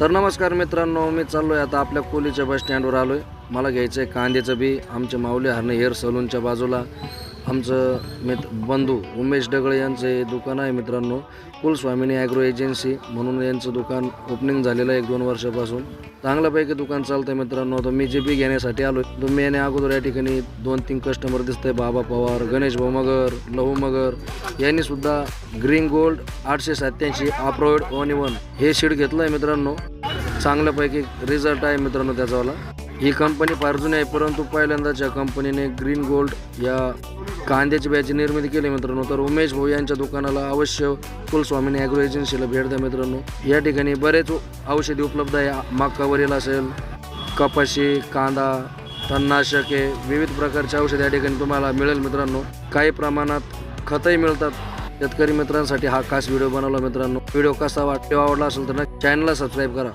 तर नमस्कार मित्रांनो मी चाललो आहे आता आपल्या कोलीच्या बस स्टँडवर आलो आहे मला घ्यायचं आहे कांद्याचं बी. आमच्या माऊली हरणे हेअर सलूनच्या बाजूला. आमचं मित बंधू उमेश डगळे यांचं हे दुकान आहे मित्रांनो. कुलस्वामिनी ॲग्रो एजन्सी म्हणून यांचं दुकान ओपनिंग झालेलं आहे एक दोन वर्षापासून. चांगल्यापैकी दुकान चालतं आहे मित्रांनो. तर मी जे बी घेण्यासाठी आलो तुम्ही याने अगोदर या ठिकाणी दोन तीन कस्टमर दिसत आहे बाबा पवार गणेश भाऊ मगर लहू मगर. यांनी सुद्धा ग्रीन गोल्ड आठशे सत्याऐंशी अप्रोइड वन वन हे शीड घेतलं आहे मित्रांनो. चांगल्यापैकी रिझल्ट आहे मित्रांनो त्याचावाला ही कंपनी फार जुनी आहे परंतु पहिल्यांदाच्या कंपनीने ग्रीन गोल्ड या कांद्याची बॅची निर्मिती केली मित्रांनो. तर उमेश भाऊ यांच्या दुकानाला अवश्य कुलस्वामीने ॲग्रो एजन्सीला भेट द्या मित्रांनो. या ठिकाणी बरेच औषधी उपलब्ध आहे. मक्कावरील असेल कपाशी कांदा तणनाशके विविध प्रकारचे औषध या ठिकाणी तुम्हाला मिळेल मित्रांनो. काही प्रमाणात खतही मिळतात. शेतकरी मित्रांसाठी हा खास व्हिडिओ बनवला मित्रांनो. व्हिडिओ कसा वाटतो आवडला असेल तर चॅनलला सबस्क्राईब करा.